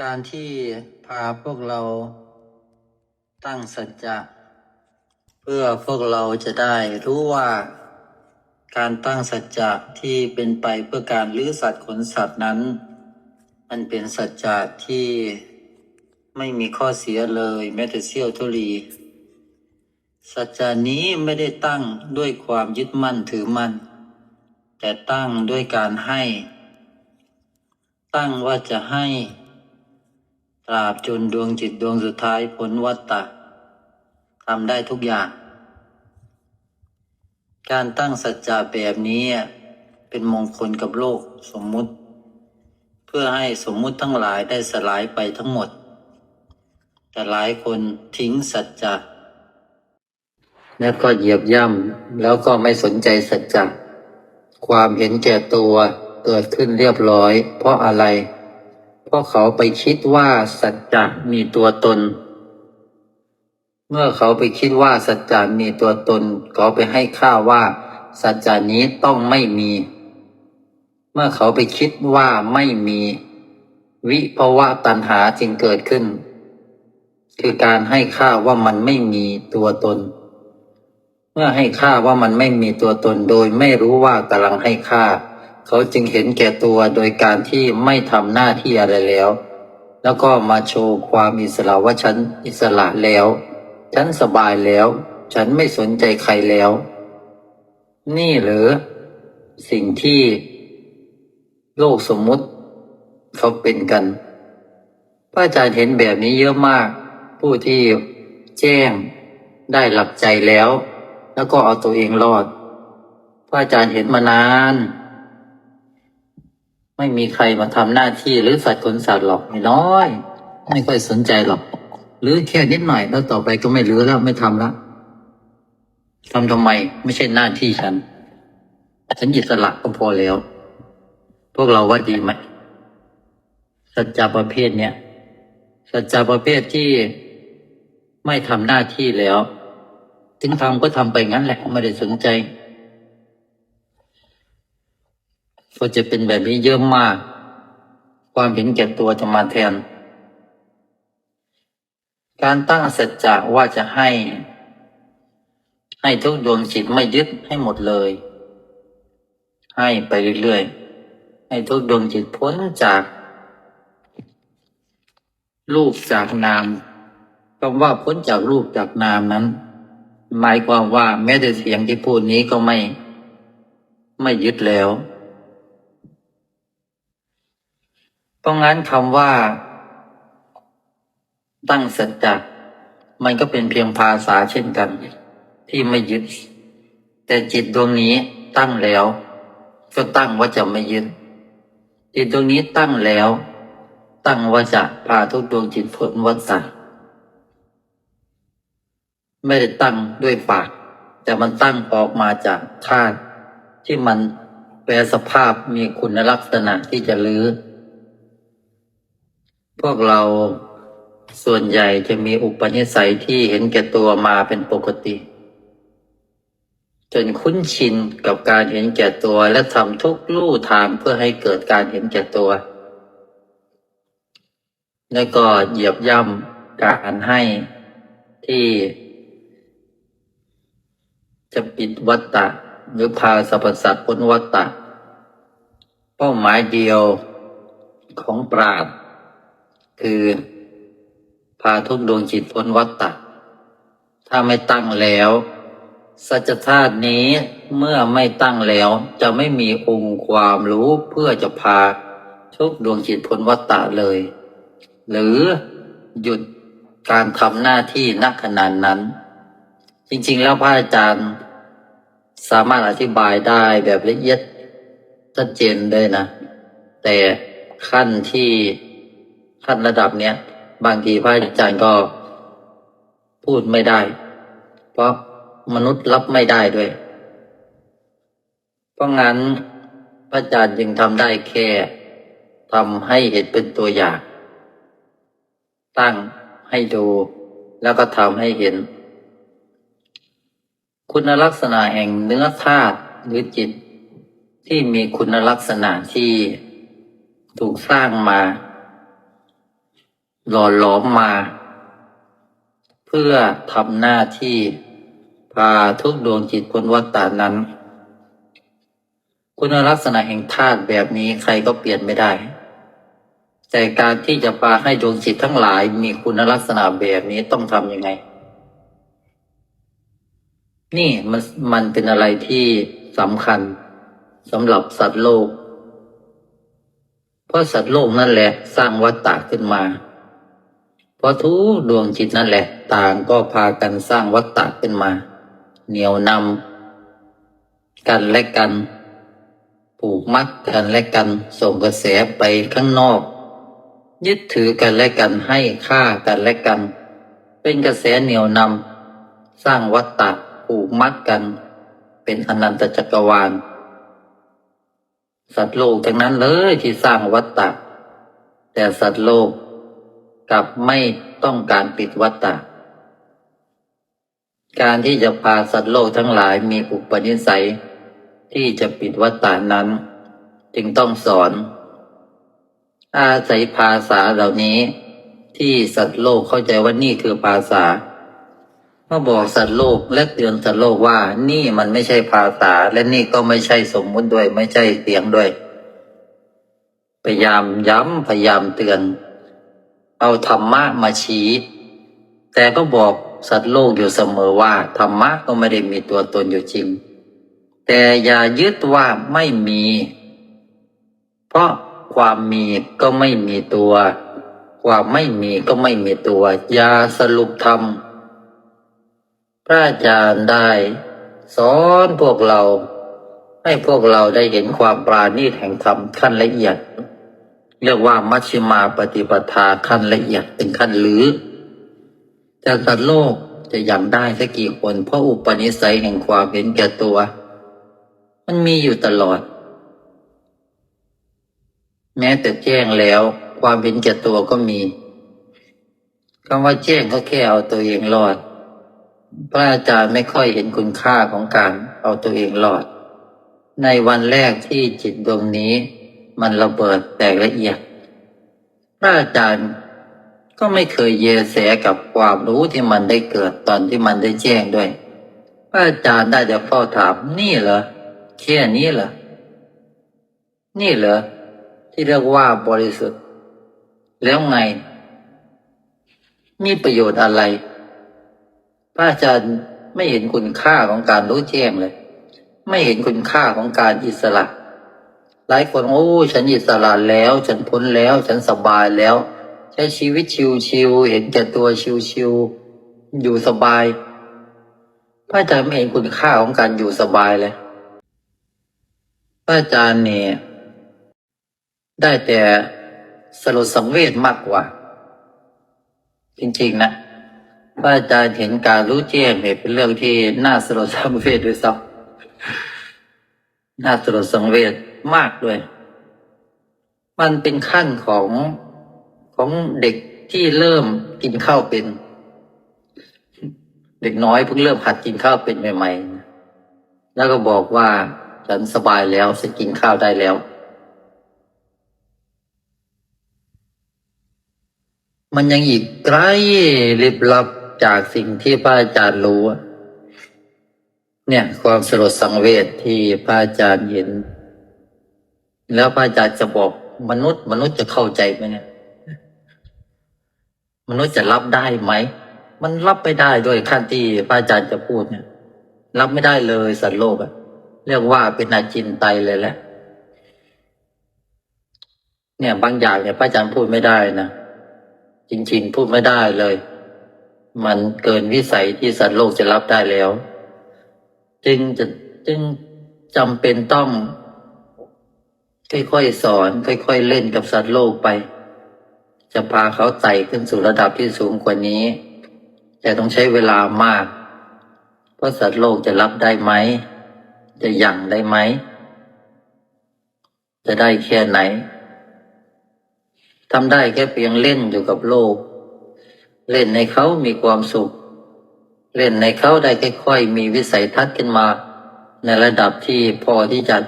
การที่พาพวกเราตั้งสัจจะเพื่อพวกเราจะได้รู้ว่าการตั้งสัจจะที่เป็นไปเพื่อการลื้อสัตว์ขนสัตว์นั้น มันเป็นสัจจะที่ไม่มีข้อเสียเลยแม้แต่เสี้ยวทุลี สัจจานี้ไม่ได้ตั้งด้วยความยึดมั่นถือมั่น แต่ตั้งด้วยการให้ ตั้งว่าจะให้ ตราบจนดวงจิตดวงสุดท้ายพ้นวัฏฏะทำได้ทุกอย่าง การตั้งสัจจะแบบนี้เป็นมงคลกับโลกสมมุติ เพื่อให้สมมุติทั้งหลายได้สลายไปทั้งหมด แต่หลายคนทิ้งสัจจะแล้วก็เหยียบย่ำแล้วก็ไม่สนใจสัจจะความเห็นแก่ตัวเกิดขึ้นเรียบร้อย เพราะอะไร เพราะเขาไปคิดว่าสัจจะมีตัวตน เมื่อเขาไปคิดว่าสัจจะมีตัวตน เขาไปให้ค่าว่า สัจจานี้ต้องไม่มี เมื่อเขาไปคิดว่าไม่มี วิภาวะตัณหาจึงเกิดขึ้น คือการให้ค่าว่ามันไม่มีตัวตน เมื่อให้ค่าว่ามันไม่มีตัวตนโดยไม่รู้ว่ากำลังให้ค่า เขาจึงเห็นแก่ตัวโดยการที่ไม่ทำหน้าที่อะไรแล้ว แล้วก็มาโชว์ความอิสระว่าฉันอิสระแล้ว ฉันสบายแล้ว ฉันไม่สนใจใครแล้ว นี่หรือ สิ่งที่ โลกสมมุติ เขาเป็นกัน พระอาจารย์เห็นแบบนี้เยอะมาก ผู้ที่แจ้งได้หลับใจแล้ว แล้วก็เอาตัวเองรอด พระอาจารย์เห็นมานาน ไม่มีใครมาทำหน้าที่หรือสัตว์ขนสัตว์หรอกไม่น้อย ไม่ค่อยสนใจหรอก หรือแค่นิดหน่อยแล้วต่อไปก็ไม่รื้อแล้วไม่ทำละทำทำไมไม่ใช่หน้าที่ฉัน ฉันอิสระก็พอแล้ว พวกเราว่าดีไหมสัจจะประเภทเนี้ยสัจจะประเภทที่ไม่ทำหน้าที่แล้ว ถึงทำก็ทำไปงั้นแหละไม่ได้สนใจ ก็จะเป็นแบบนี้เยอะมาก ความเห็นแก่ตัวจะมาแทน การตั้งสัจจะว่าจะให้ ให้ทุกดวงจิตไม่ยึดให้หมดเลย ให้ไปเรื่อยๆ ให้ทุกดวงจิตพ้นจากรูปจากนามคำว่าพ้นจากรูปจากนามนั้น หมายความว่าแม้แต่เสียงที่พูดนี้ก็ไม่ ไม่ยึดแล้ว เพราะงั้นคำว่า ตั้งสัจจะมันก็เป็นเพียงภาษาเช่นกัน ที่ไม่ยึด แต่จิตดวงนี้ตั้งแล้ว ก็ตั้งว่าจะไม่ยึดจิตดวงนี้ตั้งแล้ว ตั้งว่าจะพาทุกดวงจิตพ้นวัฏฏะไม่ได้ตั้งด้วยปาก แต่มันตั้งออกมาจากธาตุที่มันแปลสภาพมีคุณลักษณะที่จะลื้อ พวกเราส่วนใหญ่จะมีอุปนิสัยที่เห็นแก่ตัวมาเป็นปกติ จนคุ้นชินกับการเห็นแก่ตัวและทำทุกลู่ทางเพื่อให้เกิดการเห็นแก่ตัว แล้วก็เหยียบย่ำการให้ที่จะปิดวัตตะ หรือพาสรรพสัตว์พ้นวัตตะ เป้าหมายเดียวของปราด คือ พาทุกดวงจิตพ้นวัตตะถ้าไม่ตั้งแล้ว สัจธาตุนี้เมื่อไม่ตั้งแล้วจะไม่มีองค์ความรู้เพื่อจะพาทุกดวงจิตพ้นวัตตะเลย หรือหยุดการทำหน้าที่นักขนาดนั้น จริงๆ แล้วพระอาจารย์สามารถอธิบายได้แบบละเอียดชัดเจนเลยนะ แต่ขั้นที่ ขั้นระดับเนี้ยบางทีพระอาจารย์ก็พูดไม่ได้ เพราะมนุษย์รับไม่ได้ด้วย เพราะงั้นพระอาจารย์จึงทำได้แค่ทำให้เห็นเป็นตัวอย่าง ตั้งให้ดูแล้วก็ทำให้เห็น คุณลักษณะแห่งเนื้อธาตุหรือจิต ที่มีคุณลักษณะที่ถูกสร้างมา หล่อหลอมมา เพื่อทำหน้าที่พาทุกดวงจิตพ้นวัฏฏานั้น คุณลักษณะแห่งธาตุแบบนี้ใครก็เปลี่ยนไม่ได้ แต่การที่จะพาให้ดวงจิตทั้งหลายมีคุณลักษณะแบบนี้ต้องทำยังไง นี่มันมันเป็นอะไรที่สำคัญสำหรับสัตว์โลก เพราะสัตว์โลกนั่นแหละสร้างวัฏฏะขึ้นมา เพราะทุกดวงจิตนั่นแหละ ต่างก็พากันสร้างวัฏฏะขึ้นมา เหนียวนำกันและกัน ผูกมัดกันและกัน ส่งกระแสไปข้างนอก ยึดถือกันและกันให้ค่ากันและกัน เป็นกระแสเหนียวนำสร้างวัฏฏะผูกมัดกัน เป็นอนันตจักรวาล สัตว์โลกทั้งนั้นเลยที่สร้างวัฏฏะแต่สัตว์โลก กับไม่ต้องการปิดวัฏฏะการที่จะพาสัตว์โลกทั้งหลายมีอุปนิสัย ที่จะปิดวัฏฏานั้น จึงต้องสอน อาศัยภาษาเหล่านี้ ที่สัตว์โลกเข้าใจว่านี่คือภาษาเมาบอกสัตว์โลกและเตือนสัตว์โลกว่านี่มันไม่ใช่ภาษา และนี่ก็ไม่ใช่สมมุติด้วย ไม่ใช่เสียงด้วย พยายามย้ำพยายามเตือน เอาธรรมะมาชี้ แต่ก็บอกสัตว์โลกอยู่เสมอว่าธรรมะก็ไม่ได้มีตัวตนอยู่จริง แต่อย่ายึดว่าไม่มี เพราะความมีก็ไม่มีตัวความไม่มีก็ไม่มีตัวอย่าสรุปธรรมพระอาจารย์ได้สอนพวกเรา ให้พวกเราได้เห็นความปราณีตแห่งธรรมขั้นละเอียด เรียกว่ามัชฌิมาปฏิปทาขั้นละเอียดเป็นขั้นหรือแต่สัตว์โลกจะยังได้สักกี่คน เพราะอุปนิสัยแห่งความเห็นแก่ตัว มันมีอยู่ตลอด แม้แต่แจ้งแล้ว ความเห็นแก่ตัวก็มีคำว่าแจ้งก็แค่เอาตัวเองรอด พระอาจารย์ไม่ค่อยเห็นคุณค่าของการเอาตัวเองรอด ในวันแรกที่จิตดวงนี้ มันระเบิดแตกละเอียด พระอาจารย์ก็ไม่เคยเยแสกับความรู้ที่มันได้เกิดตอนที่มันได้แจ้งด้วย พระอาจารย์ได้แต่เฝ้าถามนี่เหรอแค่นี้เหรอ นี่เหรอที่เรียกว่าบริสุทธิ์ แล้วไง มีประโยชน์อะไร พระอาจารย์ไม่เห็นคุณค่าของการรู้แจ้งเลย ไม่เห็นคุณค่าของการอิสระ หลายคนโอ้ฉันอิสระแล้ว ฉันพ้นแล้ว ฉันสบายแล้ว ใช้ชีวิตชิวๆเห็นแก่ตัวชิวๆอยู่สบายพระอาจารย์ไม่เห็นคุณค่าของการอยู่สบายเลยพระอาจารย์เนี่ยได้แต่สลดสังเวชมากกว่า จริงๆนะพระอาจารย์เห็นการรู้แจ้งเนี่ยเป็นเรื่องที่น่าสลดสังเวชด้วยซ้ำน่าสลดสังเวช มากด้วย มันเป็นขั้นของของเด็กที่เริ่มกินข้าวเป็น เด็กน้อยเพิ่งเริ่มหัดกินข้าวเป็นใหม่ๆ แล้วก็บอกว่าฉันสบายแล้วฉันกินข้าวได้แล้ว มันยังอีกไกลลิบลับจากสิ่งที่พระอาจารย์รู้ เนี่ยความสลดสังเวชที่พระอาจารย์เห็น แล้วพระอาจารย์จะบอกมนุษย์ มนุษย์จะเข้าใจไหมเนี่ย มนุษย์จะรับได้ไหม มันรับไม่ได้ด้วยขั้นที่พระอาจารย์จะพูดเนี่ย รับไม่ได้เลยสัตว์โลกอะเรียกว่าเป็นอาจินไตเลยแหละ เนี่ยบางอย่างเนี่ยพระอาจารย์พูดไม่ได้นะจริง ๆ พูดไม่ได้เลย มันเกินวิสัยที่สัตว์โลกจะรับได้แล้ว จึงจะจึงจำเป็นต้อง ค่อยๆสอน ค่อยๆเล่นกับสัตว์โลกไป จะพาเขาไต่ขึ้นสู่ระดับที่สูงกว่านี้ แต่ต้องใช้เวลามาก เพราะสัตว์โลกจะรับได้ไหม จะยั่งได้ไหม จะได้แค่ไหนทำได้แค่เพียงเล่นอยู่กับโลก เล่นในเขามีความสุข เล่นในเขาได้ค่อยๆมีวิสัยทัศน์ขึ้นมา ในระดับที่พอที่จะ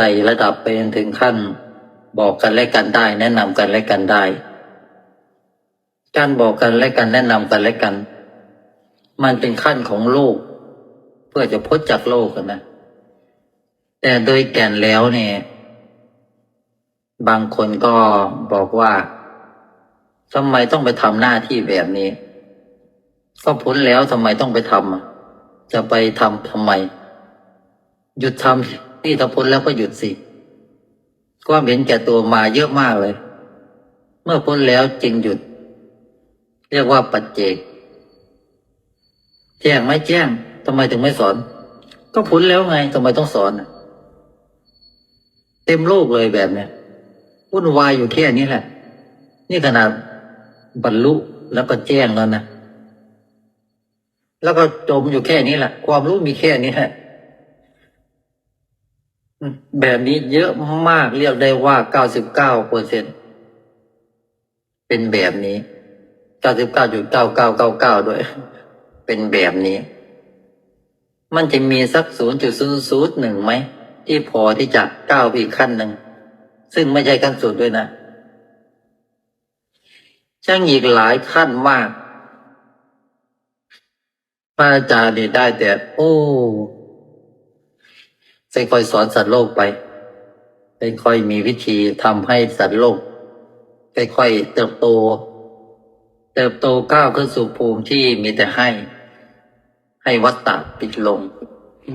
ต่ระดับไปจนถึงขั้น บอกกันและกันได้ แนะนำกันและกันได้ การบอกกันและกันแนะนำกันและกัน มันเป็นขั้นของโลก เพื่อจะพ้นจากโลกกันนะ แต่โดยแก่นแล้วเนี่ย บางคนก็บอกว่าทำไมต้องไปทำหน้าที่แบบนี้ ก็พ้นแล้วทำไมต้องไปทำจะไปทำทำไม หยุดทำ นี่ถ้าพ้นแล้วก็หยุดสิความเห็นแก่ตัวมาเยอะมากเลย เมื่อพ้นแล้วจึงหยุด เรียกว่าปัจเจก แจ้งไม่แจ้งทำไมถึงไม่สอน ก็พ้นแล้วไงทำไมต้องสอนเต็มโลกเลยแบบเนี้ยวุ่นวายอยู่แค่นี้แหละ นี่ขนาดบรรลุแล้วก็แจ้งแล้วนะแล้วก็จมอยู่แค่นี้แหละ ความรู้มีแค่นี้แหละ แบบนี้เยอะมากเรียกได้ว่าเก้าสิบเก้าเปอร์เซ็นเป็นแบบนี้เก้าสิบเก้าจุดเก้าเก้าเก้าเก้าด้วย เป็นแบบนี้ มันจะมีสักศูนย์จุดศูนย์ศูนย์หนึ่งไหม ที่พอที่จะก้าวไปอีกขั้นหนึ่ง ซึ่งไม่ใช่ขั้นสุดด้วยนะช่างอีกหลายขั้นมากพระอาจารย์ได้แต่ โอ้ ค่อยสอนสัตว์โลกไปค่อยมีวิธีทำให้สัตว์โลกค่อยๆเติบโต เติบโตก้าวขึ้นสู่ภูมิที่มีแต่ให้ ให้วัตตะปิดลง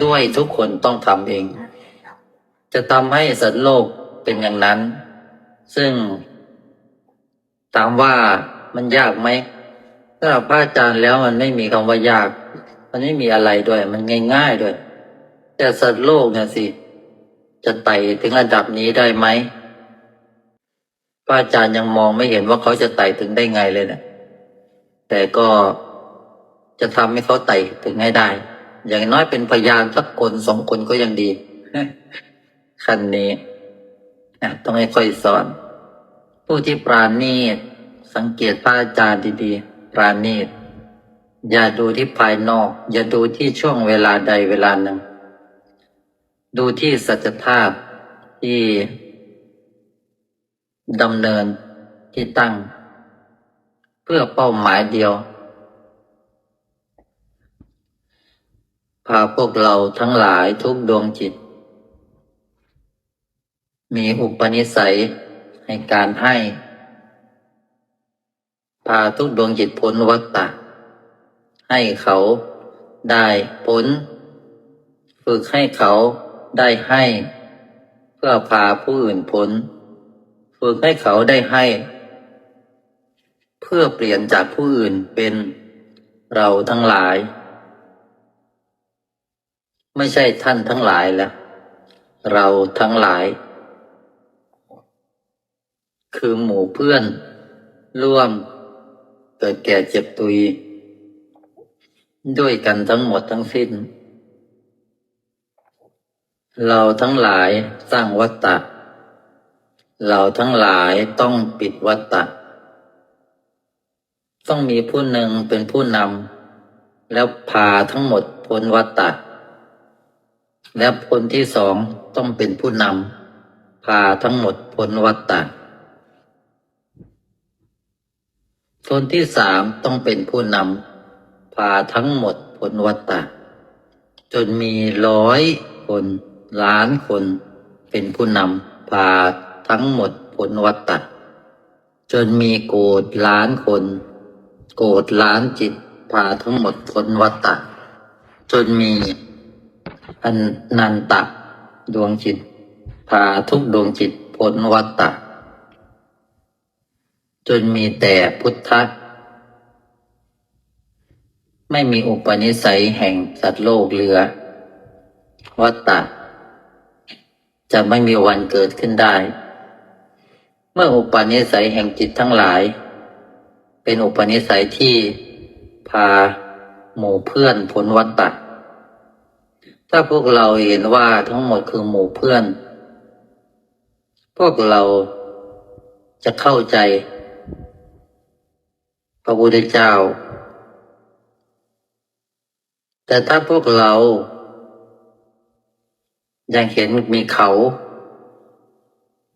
ด้วยทุกคนต้องทำเอง จะทำให้สัตว์โลกเป็นอย่างนั้น ซึ่ง ถามว่ามันยากไหมสำหรับพระอาจารย์แล้วมันไม่มีคำว่ายาก มันไม่มีอะไรด้วย มันง่ายๆด้วย แต่สัตว์โลกเนี่ยสิ จะไต่ถึงระดับนี้ได้ไหมพระอาจารย์ยังมองไม่เห็นว่าเขาจะไต่ถึงได้ไงเลยนะแต่ก็จะทำให้เขาไต่ถึงให้ได้ อย่างน้อยเป็นพยานสักคนสองคนก็ยังดีขั้นนี้อะต้องให้ค่อยสอน ผู้ที่ปราณีตสังเกตพระอาจารย์ดีๆ ปราณีตอย่าดูที่ภายนอก อย่าดูที่ช่วงเวลาใดเวลาหนึ่ง ดูที่สัจธาตุที่ดำเนินที่ตั้ง เพื่อเป้าหมายเดียว พาพวกเราทั้งหลายทุกดวงจิต มีอุปนิสัยในการให้ พาทุกดวงจิตพ้นวัฏฏะให้เขาได้พ้น ฝึกให้เขา ได้ให้ เพื่อพาผู้อื่นพ้นฝึกให้เขาได้ให้ เพื่อเปลี่ยนจากผู้อื่นเป็นเราทั้งหลาย ไม่ใช่ท่านทั้งหลายแล้วเราทั้งหลาย คือหมู่เพื่อน ร่วมเกิดแก่เจ็บตุย ด้วยกันทั้งหมดทั้งสิ้น เราทั้งหลายสร้างวัตตะ เราทั้งหลายต้องปิดวัตตะ ต้องมีผู้หนึ่งเป็นผู้นำแล้วพาทั้งหมดพ้นวัตตะ และคนที่สองต้องเป็นผู้นำพาทั้งหมดพ้นวัตตะ คนที่สามต้องเป็นผู้นำพาทั้งหมดพ้นวัตตะ จนมีร้อยคน ล้านคนเป็นผู้นำพาทั้งหมดพ้นวัตตะจนมีโกดล้านคน โกดล้านจิตพาทั้งหมดพ้นวัตตะจนมีอันนันตะดวงจิต พาทุกดวงจิตพ้นวัตตะจนมีแต่พุทธะไม่มีอุปนิสัยแห่งสัตว์โลกเหลือวัตตะ จะไม่มีวันเกิดขึ้นได้ เมื่ออุปนิสัยแห่งจิตทั้งหลาย เป็นอุปนิสัยที่พาหมู่เพื่อนพ้นวัตตะถ้าพวกเราเห็นว่าทั้งหมดคือหมู่เพื่อน พวกเราจะเข้าใจพระพุทธเจ้า แต่ถ้าพวกเรา ยังเห็นมีเขา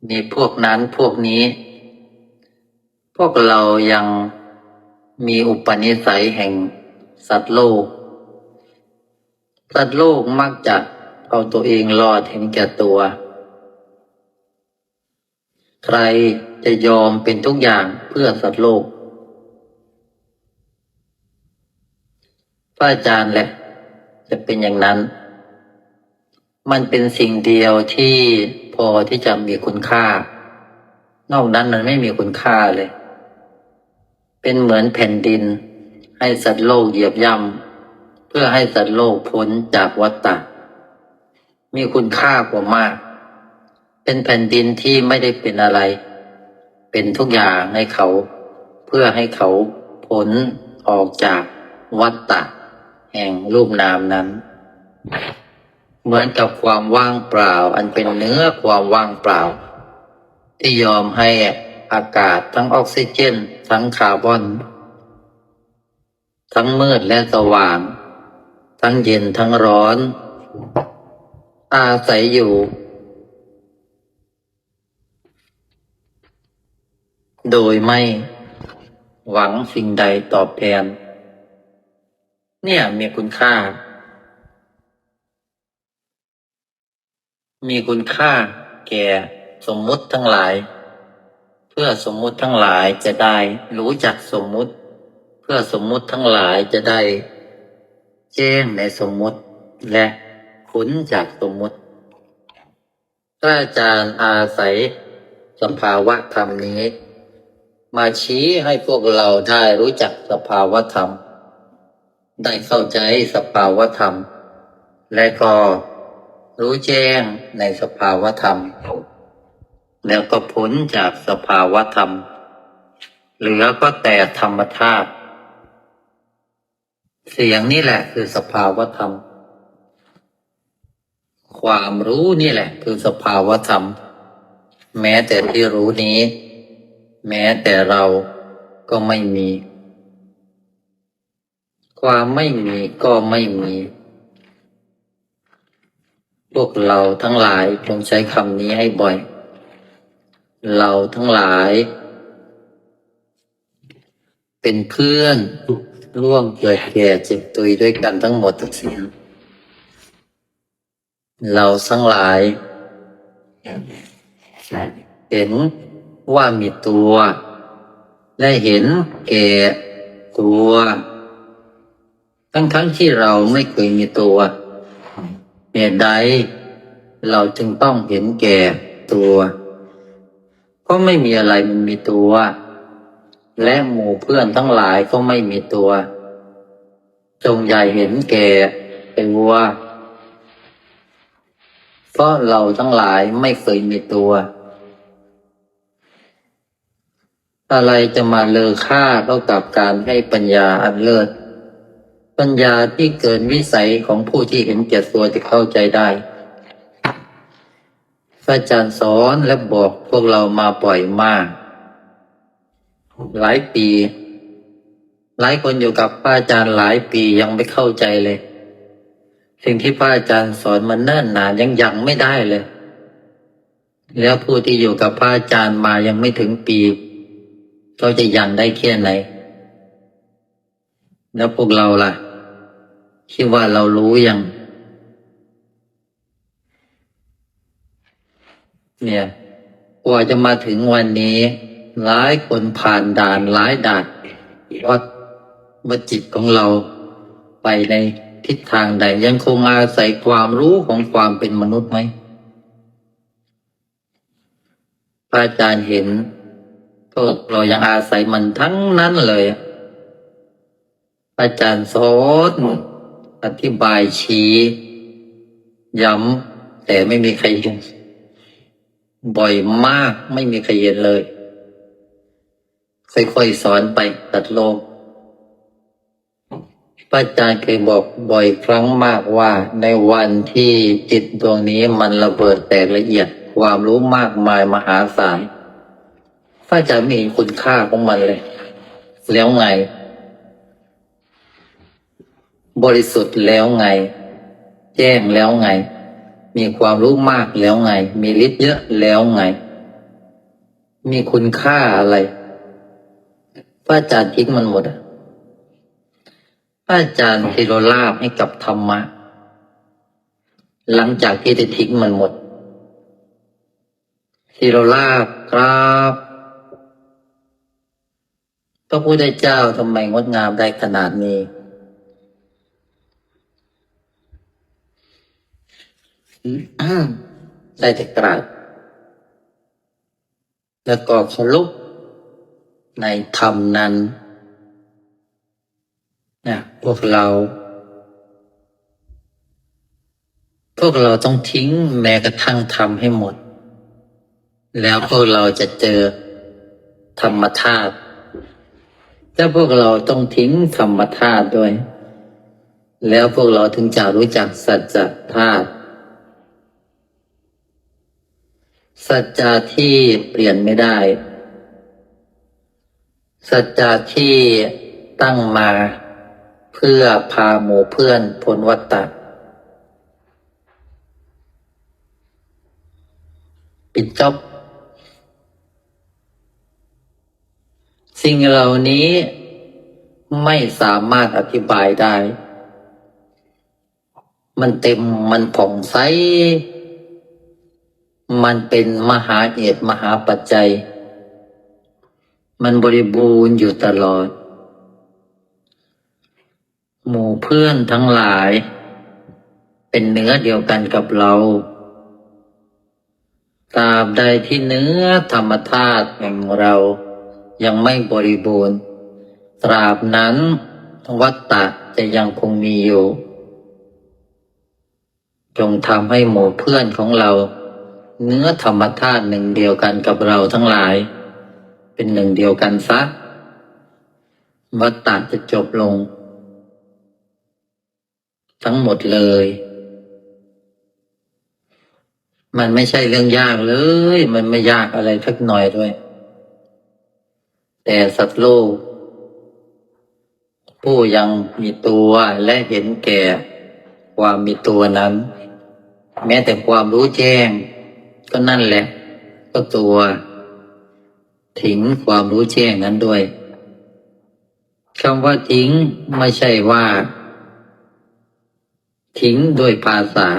มีพวกนั้นพวกนี้ พวกเรายังมีอุปนิสัยแห่งสัตว์โลก สัตว์โลกมักจะเอาตัวเองรอดเห็นแก่ตัว ใครจะยอมเป็นทุกอย่างเพื่อสัตว์โลกพระอาจารย์แหละจะเป็นอย่างนั้น มันเป็นสิ่งเดียวที่พอที่จะมีคุณค่า นอกนั้นมันไม่มีคุณค่าเลย เป็นเหมือนแผ่นดิน ให้สัตว์โลกเหยียบย่ำเพื่อให้สัตว์โลกพ้นจากวัฏฏะมีคุณค่ากว่ามาก เป็นแผ่นดินที่ไม่ได้เป็นอะไร เป็นทุกอย่างให้เขา เพื่อให้เขาพ้นออกจากวัฏฏะแห่งรูปนามนั้น เหมือนกับความว่างเปล่า อันเป็นเนื้อความว่างเปล่า ที่ยอมให้อากาศทั้งออกซิเจน ทั้งคาร์บอน ทั้งมืดและสว่าง ทั้งเย็นทั้งร้อน อาศัยอยู่ โดยไม่หวังสิ่งใดตอบแทน เนี่ยมีคุณค่า มีคุณค่าแก่สมมุติทั้งหลาย เพื่อสมมุติทั้งหลายจะได้รู้จักสมมุติ เพื่อสมมุติทั้งหลายจะได้แจ้งในสมมุติ และพ้นจากสมมุติพระอาจารย์อาศัยสภาวะธรรมนี้ มาชี้ให้พวกเราได้รู้จักสภาวะธรรม ได้เข้าใจสภาวะธรรม และก็ รู้แจ้งในสภาวธรรม แล้วก็พ้นจากสภาวธรรม เหลือก็แต่ธรรมธาตุเสียงนี่แหละคือสภาวธรรม ความรู้นี่แหละ คือสภาวธรรม แม้แต่ที่รู้นี้ แม้แต่เราก็ไม่มี ความไม่มีก็ไม่มี พวกเราทั้งหลายจงใช้คำนี้ให้บ่อย เราทั้งหลาย เป็นเพื่อนร่วมเกิดแก่เจ็บตุยด้วยกันทั้งหมดทั้งสิ้นเราทั้งหลาย เห็นว่ามีตัว และเห็นแก่ตัว ทั้งทั้งๆที่เราไม่เคยมีตัว เหตุใด เราจึงต้องเห็นแก่ตัว ก็ไม่มีอะไรมันมีตัว และหมู่เพื่อนทั้งหลายก็ไม่มีตัว จงอย่เห็นแก่ตัวเพราะเราทั้งหลายไม่เคยมีตัว อะไรจะมาเลอค่าเท่ากับการให้ปัญญาอันเลิศ ปัญญาที่เกินวิสัยของผู้ที่เห็นแก่ตัวจะเข้าใจได้ พระอาจารย์สอนและบอกพวกเรามาบ่อยมาก หลายปี หลายคนอยู่กับพระอาจารย์หลายปียังไม่เข้าใจเลย สิ่งที่พระอาจารย์สอนมันเนิ่นนานยังยังไม่ได้เลย แล้วผู้ที่อยู่กับพระอาจารย์มายังไม่ถึงปีเขาจะยังได้แค่ไหนแล้วพวกเราล่ะ คิดว่าเรารู้ยัง เนี่ยกว่าจะมาถึงวันนี้ หลายคนผ่านด่านหลายด่านวัดว่าจิตของเราไปในทิศทางใดยังคงอาศัยความรู้ของความเป็นมนุษย์ไหมพระอาจารย์เห็นพวกเรายังอาศัยมันทั้งนั้นเลยพระอาจารย์สอน อธิบายชี้ ย้ำแต่ไม่มีใครเห็นบ่อยมากไม่มีใครเห็นเลย ค่อยๆสอนไปตัดโลกพระอาจารย์เคยบอกบ่อยครั้งมากว่าในวันที่จิตดวงนี้มันระเบิดแตกละเอียดความรู้มากมายมหาศาลพระอาจารย์ไม่เห็นคุณค่าของมันเลย แล้วไง บริสุทธิ์แล้วไง แจ้งแล้วไง มีความรู้มากแล้วไง มีฤทธิ์เยอะแล้วไง มีคุณค่าอะไรพระอาจารย์ทิ้งมันหมดอะอาจารย์ทิโรลาบให้กับธรรมะ หลังจากที่ได้ทิ้งมันหมดทิโรลาบครับพระพุทธเจ้าทำไมงดงามได้ขนาดนี้ ได้แต่กราบแล้วก็สรุปในธรรมนั้นนะพวกเรา พวกเราต้องทิ้งแม้กระทั่งธรรมให้หมด แล้วพวกเราจะเจอธรรมธาตุแล้วพวกเราต้องทิ้งธรรมธาตุด้วย แล้วพวกเราถึงจะรู้จักสัจธาตุ สัจจะที่เปลี่ยนไม่ได้ สัจจะที่ตั้งมา เพื่อพาหมู่เพื่อนพ้นวัฏฏะปิดจบ สิ่งเหล่านี้ไม่สามารถอธิบายได้ มันเต็มมันผ่องใส มันเป็นมหาเหตุมหาปัจจัย มันบริบูรณ์อยู่ตลอด หมู่เพื่อนทั้งหลาย เป็นเนื้อเดียวกันกับเราตราบใดที่เนื้อธรรมธาตุแห่งเรายังไม่บริบูรณ์ ตราบนั้นวัตตะจะยังคงมีอยู่ จงทำให้หมู่เพื่อนของเรา เนื้อธรรมธาตุหนึ่งเดียวกันกับเราทั้งหลาย เป็นหนึ่งเดียวกันซะวัฏฏะจะจบลง ทั้งหมดเลย มันไม่ใช่เรื่องยากเลย มันไม่ยากอะไรสักหน่อยด้วย แต่สัตว์โลก ผู้ยังมีตัวและเห็นแก่ความมีตัวนั้น แม้แต่ความรู้แจ้ง ก็นั่นแหละ ก็ตัวทิ้งความรู้แจ้งนั้นด้วยคำว่าทิ้งไม่ใช่ว่า ทิ้งด้วยภาษา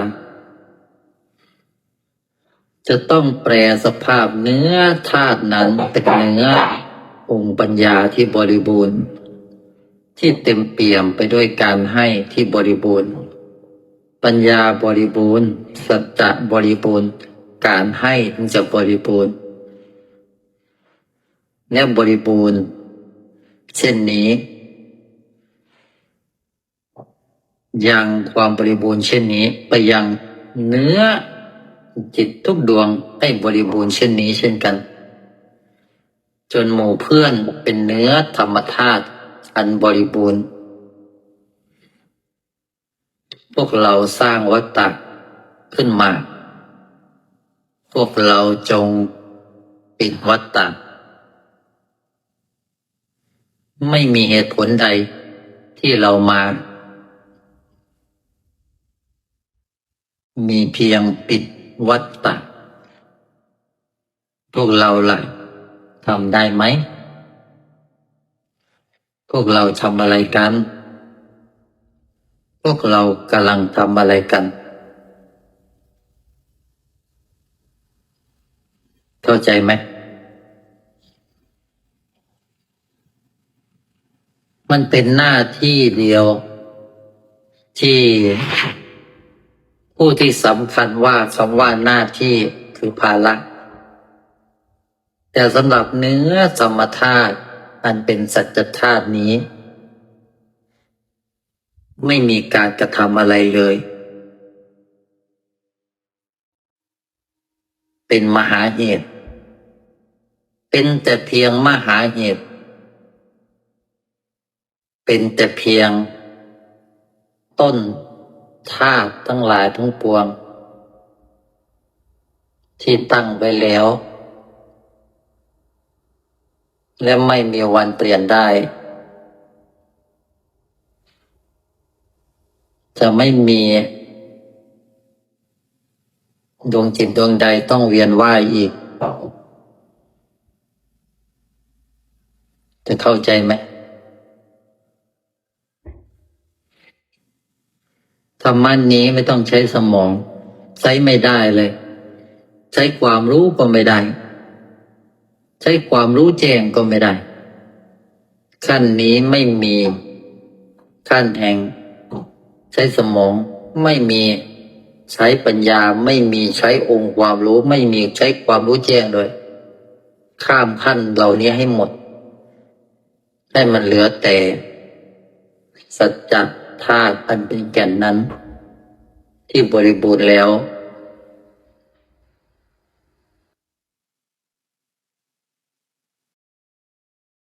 จะต้องแปลสภาพเนื้อธาตุนั้นเป็นเนื้อองค์ปัญญาที่บริบูรณ์ ที่เต็มเปี่ยมไปด้วยการให้ที่บริบูรณ์ ปัญญาบริบูรณ์ สัจจะบริบูรณ์ การให้ถึงจะบริบูรณ์และบริบูรณ์ เช่นนี้ ยังความบริบูรณ์เช่นนี้ ไปยังเนื้อจิตทุกดวงให้บริบูรณ์เช่นนี้เช่นกัน จนหมู่เพื่อนเป็นเนื้อธรรมธาตุอันบริบูรณ์ พวกเราสร้างวัตตะขึ้นมา พวกเราจงปิดวัตตะไม่มีเหตุผลใดที่เรามา มีเพียงปิดวัตตะพวกเราล่ะทำได้ไหม พวกเราทำอะไรกัน พวกเรากำลังทำอะไรกัน เข้าใจไหม มันเป็นหน้าที่เดียว ที่ผู้ที่สำคัญว่าคำว่าหน้าที่คือภาระแต่สำหรับเนื้อสมธาตุอันเป็นสัจธาตุนี้ ไม่มีการกระทำอะไรเลย เป็นมหาเหตุ เป็นแต่เพียงมหาเหตุ เป็นแต่เพียง ต้นธาตุทั้งหลายทั้งปวง ที่ตั้งไว้แล้ว และไม่มีวันเปลี่ยนได้ จะไม่มีดวงจิตดวงใดต้องเวียนว่ายอีก จะเข้าใจไหมธรรมะนี้ไม่ต้องใช้สมอง ใช้ไม่ได้เลย ใช้ความรู้ก็ไม่ได้ ใช้ความรู้แจ้งก็ไม่ได้ ขั้นนี้ไม่มี ขั้นแห่ง ใช้สมองไม่มีใช้ปัญญาไม่มีใช้องค์ความรู้ ไม่มีใช้ความรู้แจ้งด้วย ข้ามขั้นเหล่านี้ให้หมด ให้มันเหลือแต่ สัจจธาตุอันเป็นแก่นนั้น ที่บริบูรณ์แล้ว